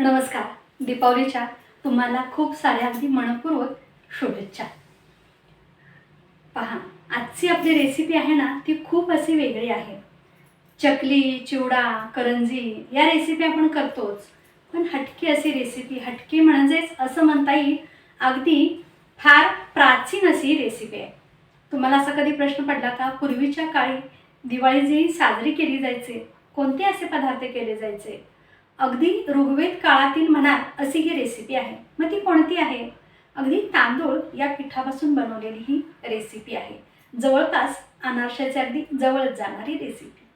नमस्कार. दीपावलीच्या तुम्हाला खूप साऱ्या अगदी मनपूर्वक शुभेच्छा. पहा आजची आपली रेसिपी आहे ना ती खूप अशी वेगळी आहे. चकली चिवडा करंजी या रेसिपी आपण करतोच. पण हटकी अशी रेसिपी हटकी म्हणजेच असं म्हणता येईल अगदी फार प्राचीन अशी रेसिपी आहे. तुम्हाला असा कधी प्रश्न पडला का? पूर्वीच्या काळी दिवाळी जी साजरी केली जायचे. कोणते असे पदार्थ केले जायचे? अगदी ऋग्वेद काळातील म्हणाल अशी ही रेसिपी आहे. मग ती कोणती आहे? अगदी तांदूळ या पिठापासून बनवलेली ही रेसिपी आहे. जवळपास अनारशाच्या अगदी जवळच जाणारी रेसिपी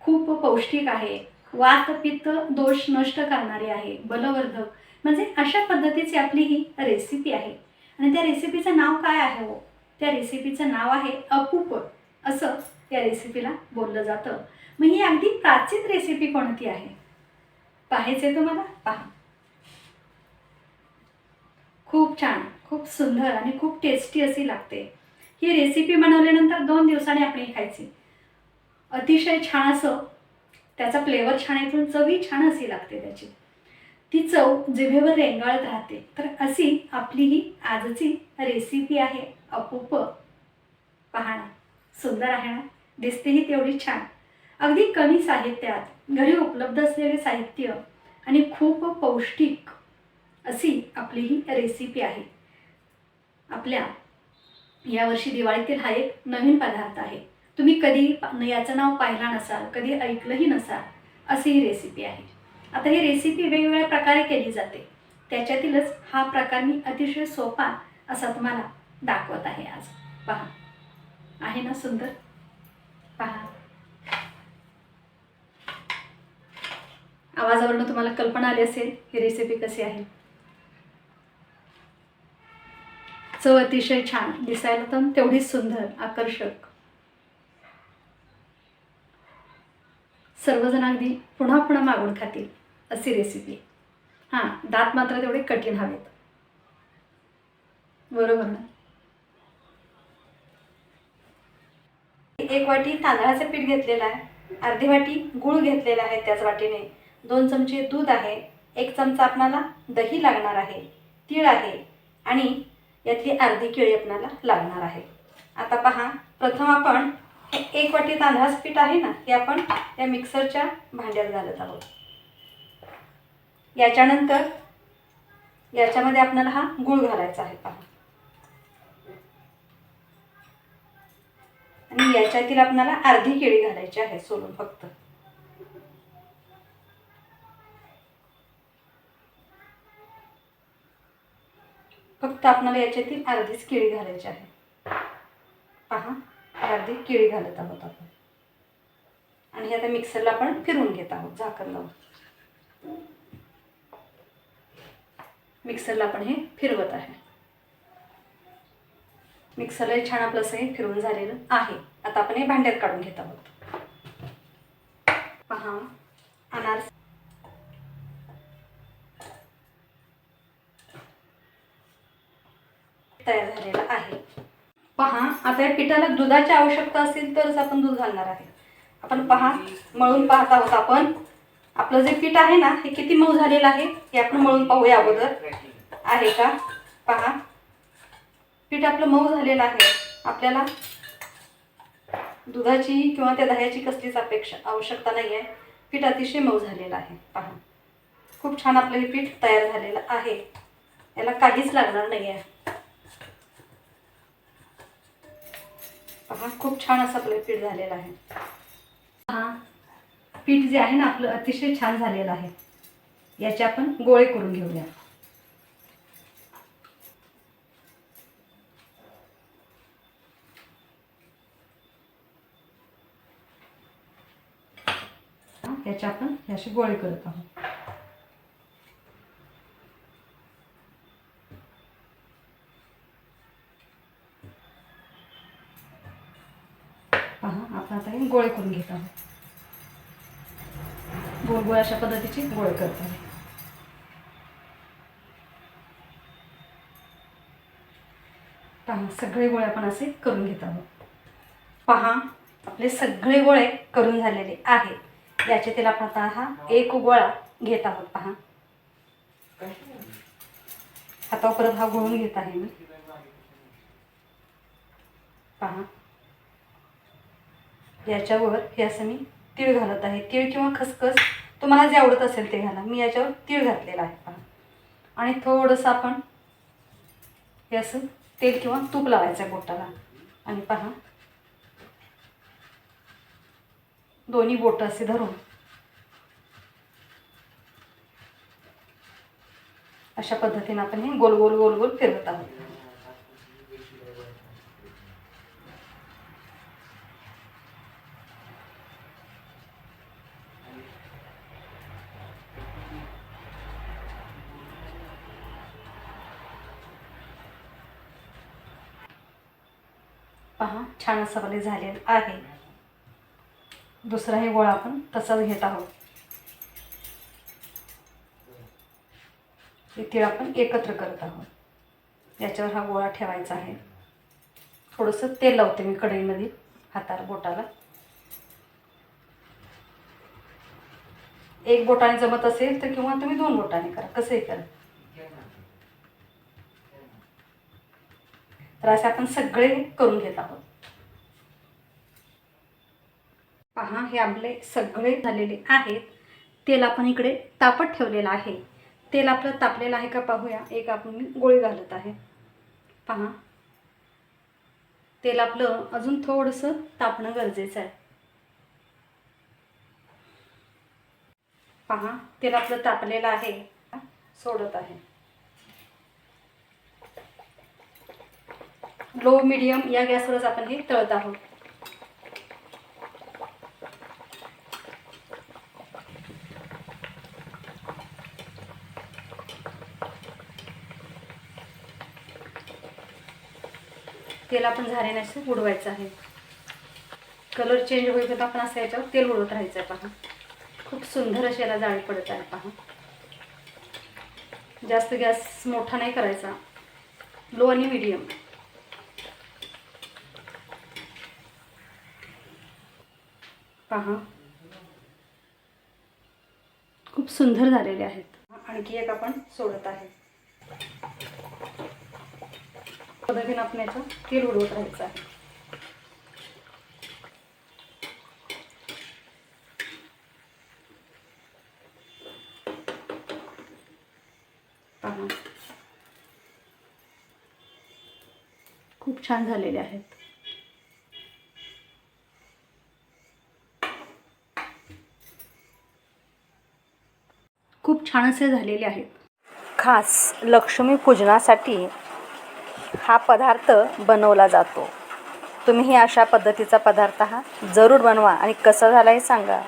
खूप पौष्टिक आहे. वात पित्त दोष नष्ट करणारी आहे. बलवर्धक. म्हणजे अशा पद्धतीची आपली ही रेसिपी आहे. आणि त्या रेसिपीचं नाव काय आहे हो? त्या रेसिपीचं नाव आहे अपूप. असं या रेसिपीला बोललं जातं. मग ही अगदी प्राचीन रेसिपी कोणती आहे? पाहायचे तुम्हाला? पहा. खूप छान खूप सुंदर आणि खूप टेस्टी अशी लागते. ही रेसिपी बनवल्यानंतर दोन दिवसांनी आपण ही खायची. अतिशय छान असं त्याचा फ्लेवर छान येतो चवी छान अशी लागते त्याची. ती चव जिभेवर रेंगाळत राहते. तर अशी आपली ही आजची रेसिपी आहे. अपूप. पहा सुंदर आहे ना? दिसतेही तेवढी छान. अगदी कमी साहित्यात घरी उपलब्ध असलेले साहित्य आणि खूप पौष्टिक अशी आपली ही रेसिपी आहे. आपल्या यावर्षी दिवाळीतील हा एक नवीन पदार्थ आहे. तुम्ही कधी याचं नाव पाहिला नसाल कधी ऐकलंही नसाल अशी ही रेसिपी आहे. आता ही रेसिपी वेगवेगळ्या प्रकारे केली जाते. त्याच्यातीलच हा प्रकार मी अतिशय सोपा असा तुम्हाला दाखवत आहे आज. पहा. आहे ना सुंदर? पहा. आवाजावरून तुम्हाला कल्पना आली असेल ही रेसिपी कशी आहे? चव अतिशय छान दिसायला तर तेवढीच सुंदर आकर्षक. सर्वजण अगदी पुन्हा पुन्हा मागून खातील अशी रेसिपी हां दात मात्र तेवढे कठीण हवेत. बरोबर ना? एक वाटी तांदळाचं पीठ घेतलेलं आहे. अर्धी वाटी गूळ घेतलेला आहे त्याच वाटीने. दोन चमचे दूध आहे एक चमचा आपणाला दही लागणार आहे तीळ आहे आणि यातली अर्धी केळी आपणाला लागणार आहे. आता पहा प्रथम आपण हे एक वाटी तांदळाचं पीठ आहे ना ते आपण या मिक्सरच्या भांड्यात घालत आहोत. याच्यानंतर याच्यामध्ये आपल्याला हा गूळ घालायचा आहे पहा. आणि याच्यातील आपल्याला अर्धी केळी घालायची आहे सोलून फक्त. फक्त आपल्याला याच्यातील अर्धीच केळी घालायची आहे. पहा अर्धी केळी घालत आहोत आपण. आणि आता मिक्सरला आपण फिरवून घेत आहोत झाकण लावून. मिक्सरला आपण हे फिरवत आहे. मिक्सरला छान आपलं असं हे फिरवून झालेलं आहे. आता आपण हे भांड्यात काढून घेत आहोत. पहा अनार तयार झालेला आहे. पहा आता या पिठाला दुधाची आवश्यकता असेल तरच आपण दूध घालणार आहे. आपण पहा मळून पाहत आहोत आपण. आपलं जे पीठ आहे ना हे किती मऊ झालेलं आहे हे आपण मळून पाहूया अगोदर. आहे का? पहा. पीठ आपलं मऊ झालेलं आहे. आपल्याला दुधाची किंवा त्या दह्याची कसलीच अपेक्षा आवश्यकता नाही आहे. पीठ अतिशय मऊ झालेलं आहे. पहा. खूप छान आपलं हे पीठ तयार झालेलं आहे. याला काहीच लागणार नाही आहे. पहा खूप छान असं आपलं पीठ झालेलं आहे. हा पीठ जे आहे ना आपलं अतिशय छान झालेलं आहे. याचे आपण गोळे करून घेऊया. हा, याचे आपण याचे गोळे करत आहोत. पहा आपण आता हे गोळे करून घेत आहोत. गोल गोळ अशा पद्धतीचे गोळे करत आहे. पहा सगळे गोळे आपण असे करून घेत आहोत. पहा आपले सगळे गोळे करून झालेले आहे. याच्यातील आपण आता हा एक गोळा घेत आहोत पहा. हातावर परत हा गोळून घेत आहे मी. पहा. याच्यावर हे असं मी तीळ घालत आहे. तीळ किंवा खसखस तुम्हाला जे आवडत असेल ते घाला. मी याच्यावर तीळ घातलेला आहे पहा. आणि थोडंसं आपण हे असं तेल किंवा तूप लावायचं आहे बोटाला. आणि पहा. दोन्ही बोटं असे धरून. अशा पद्धतीने आपण हे गोल गोल गोल गोल फिरवत आहोत. पहा छान असं मला झालेलं आहे. दुसराही गोळा आपण तसाच घेत आहोत. तीळ आपण एकत्र करत आहोत. याच्यावर हा गोळा ठेवायचा आहे. थोडंसं तेल लावते मी कढईमध्ये हाताला बोटाला. एक बोटाने जमत असेल तर किंवा तुम्ही दोन बोटाने करा कसंही करा. तर असे आपण सगळे करून घेत आहोत. पहा हे आपले सगळे झालेले आहेत. तेल आपण इकडे तापत ठेवलेलं आहे. तेल आपलं तापलेलं आहे का पाहूया. एक आपण मी गोळी घालत आहे. पहा. तेल आपलं अजून थोडंसं तापणं गरजेचं आहे. पहा तेल आपलं तापलेलं आहे. सोडत आहे. लो मिडियम या गॅसवरच आपण हे तळत आहोत. तेल आपण झाल्याने असं उडवायचं आहे कलर चेंज होईपर्यंत आपण असं याच्यावर तेल उडवत राहायचं आहे पहा. खूप सुंदर अशी याला जाळी पडत आहे पहा. जास्त गॅस मोठा नाही करायचा. लो आणि मीडियम पहा. खूप सुंदर झालेले आहेत. आणखी एक आपण सोडत आहे. पद्धतीने आपण याचं तेल उडवत राहायचं आहे. पहा. खूप छान झालेले आहेत. खूप छान असे झालेले आहेत. खास लक्ष्मीपूजनासाठी हा पदार्थ बनवला जातो. तुम्हीही अशा पद्धतीचा पदार्थ हा जरूर बनवा आणि कसा झाला हे सांगा.